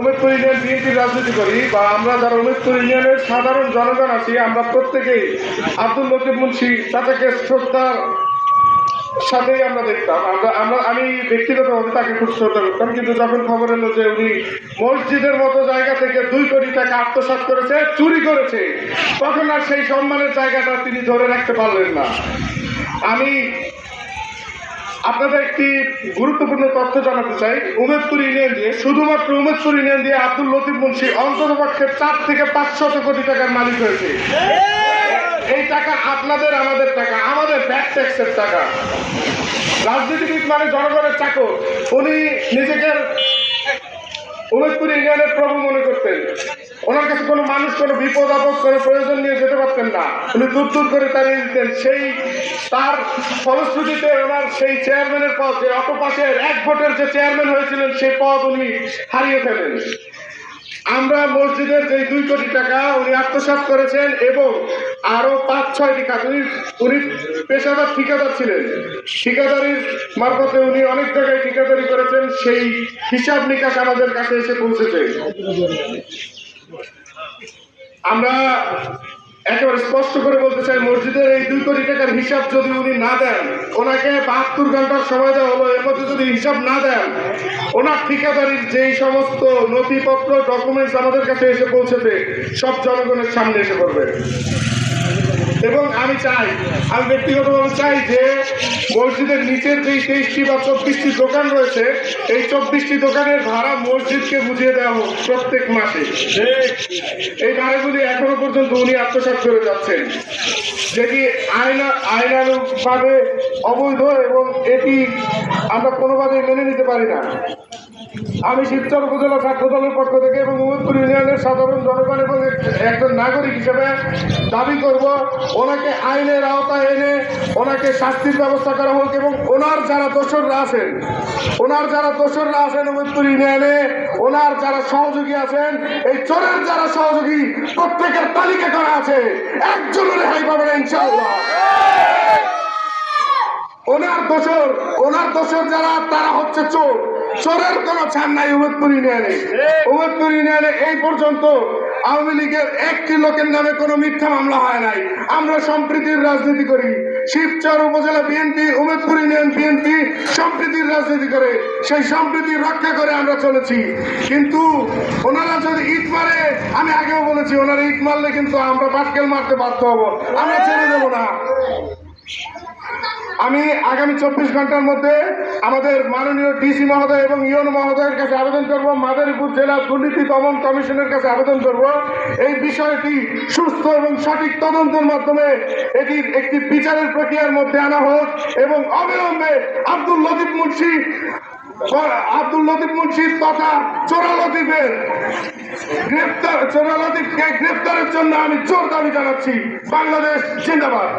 Umedpur union বিএনপির রাজনীতি করি বা আমরা যারা উমেদপুর ইউনিয়নের সাধারণ জনগণ আছি, আমরা প্রত্যেকেই আব্দুল লতিফ মুন্সি চাচাকে শ্রদ্ধার সাথেই আমরা দেখতাম। আমরা আমরা, আমি ব্যক্তিগতভাবে তাকে খুব শ্রদ্ধা করতাম, কিন্তু যখন খবর এলো যে উনি মসজিদের মতো জায়গা থেকে দুই কোটি টাকা আত্মসাৎ করেছে, চুরি করেছে, তখন আর সেই সম্মানের জায়গাটা তিনি ধরে রাখতে পারলেন না। আমি আপনাদের একটি গুরুত্বপূর্ণ তথ্য জানাতে চাই। উমেদপুর ইউনিয়ন দিয়ে শুধুমাত্র উমেদপুর ইউনিয়ন দিয়ে আব্দুল লতিফ মুন্সি অন্তত পক্ষে চার থেকে পাঁচশত কোটি টাকার মালিক হয়েছে। এই টাকা আপনাদের, আমাদের টাকা, আমাদের ব্যাক ট্যাক্সের টাকা। রাজনীতিবিদ মানে জনগণের চাকর। উনি নিজেকে উমেদপুর ইউনিয়নের প্রভু মনে করতেন। ওনার কাছে কোনো মানুষ কোনো বিপদ, আপদ কোনো প্রয়োজন নিয়ে যেতে পারতেন না। উনি দূর দূর করে তাড়িয়ে দিতেন। সেই তার ফলশ্রুতিতে ওনার সেই চেয়ারম্যানের পদ, যে অটো পাশের এক ভোটের যে চেয়ারম্যান হয়েছিলেন, সেই পদ উনি হারিয়ে ফেলেন। আমরা মসজিদের যে দুই কোটি টাকা উনি আত্মসাৎ করেছেন এবং আরও পাঁচ ছয়টি খাত উনি উনি পেশাদার ঠিকাদার ছিলেন। ঠিকাদারির মারফতে উনি অনেক জায়গায় ঠিকাদারি করেছেন। সেই হিসাব নিকাশ আমাদের কাছে এসে পৌঁছেছে। আমরা একেবারে স্পষ্ট করে বলতে চাই, মসজিদের এই দুই কোটি টাকার হিসাব যদি উনি না দেন, ওনাকে বাহাত্তর ঘণ্টার সময় দেওয়া হলো, এর মধ্যে যদি হিসাব না দেন, ওনার ঠিকাদারির যেই সমস্ত নথিপত্র ডকুমেন্টস আমাদের কাছে এসে পৌঁছেছে, সব জনগণের সামনে এসে পড়বে। এবং আমি চাই, আমি ব্যক্তিগতভাবে চাই যে মসজিদের নিচের যেই তেইশটি বা চব্বিশটি দোকান রয়েছে, এই চব্বিশটি দোকানের ভাড়া মসজিদকে বুঝিয়ে দেওয়া হোক প্রত্যেক মাসে। এই ভাড়াগুলি এখনও পর্যন্ত উনি আত্মসাৎ করে যাচ্ছেন। যেটি আইনা আইনানুভাবে অবৈধ এবং এটি আমরা কোনোভাবেই মেনে নিতে পারি না। আমি শিবচর উপজেলা ছাত্র দলের পক্ষ থেকে এবং উমেদপুর ইউনিয়নের সাধারণ জনগণ এবং একজন নাগরিক হিসেবে দাবি করব, ওনাকে আইনের আওতায় এনে ওনাকে শাস্তির ব্যবস্থা করা হোক এবং ওনার যারা দোসররা আছেন, ওনার যারা দোসররা আছেন উমেদপুর ইউনিয়নে, ওনার যারা সহযোগী আছেন, এই চোরের যারা সহযোগী প্রত্যেকের তালিকা করা আছে। একজনও রেহাই পাবে না, ইনশাআল্লাহ। ওনার দোষর ওনার দোষর যারা, তারা হচ্ছে চোর। চোরের কোনো ছাড় নাই, উমেদপুর ইউনিয়নে উমেদপুর ইউনিয়নে এই পর্যন্ত আওয়ামী লীগের একটি লোকের নামে কোনো মিথ্যা মামলা হয় নাই। আমরা সম্প্রীতির রাজনীতি করি। শিবচর উপজেলা বিএনপি, উমেদপুর ইউনিয়ন বিএনপি সম্প্রীতির রাজনীতি করে। সেই সম্প্রীতি রক্ষা করে আমরা চলেছি। কিন্তু ওনারা যদি ইট মারে, আমি আগেও বলেছি, ওনারা ইট মারলে কিন্তু আমরা পাটকেল মারতে বাধ্য হব। আমরা ছেড়ে দেবো না। আমি আগামী চব্বিশ ঘণ্টার মধ্যে আমাদের মাননীয় ডিসি মহোদয় এবং ইউন মহোদয়ের কাছে আবেদন করব। মাদারীপুর জেলা দুর্নীতি দমন কমিশনের কাছে আবেদন করব। এই বিষয়টি সুস্থ এবং সঠিক তদন্তের মাধ্যমে এটির একটি বিচারের প্রক্রিয়ার মধ্যে আনা হোক এবং অবিলম্বে আব্দুল লতিফ মুন্সি, আব্দুল লতিফ মুন্সির তথা চোরা লতিফের গ্রেপ্তার, চোরা লতিফকে গ্রেপ্তারের জন্য আমি জোর দাবি জানাচ্ছি। বাংলাদেশ জিন্দাবাদ।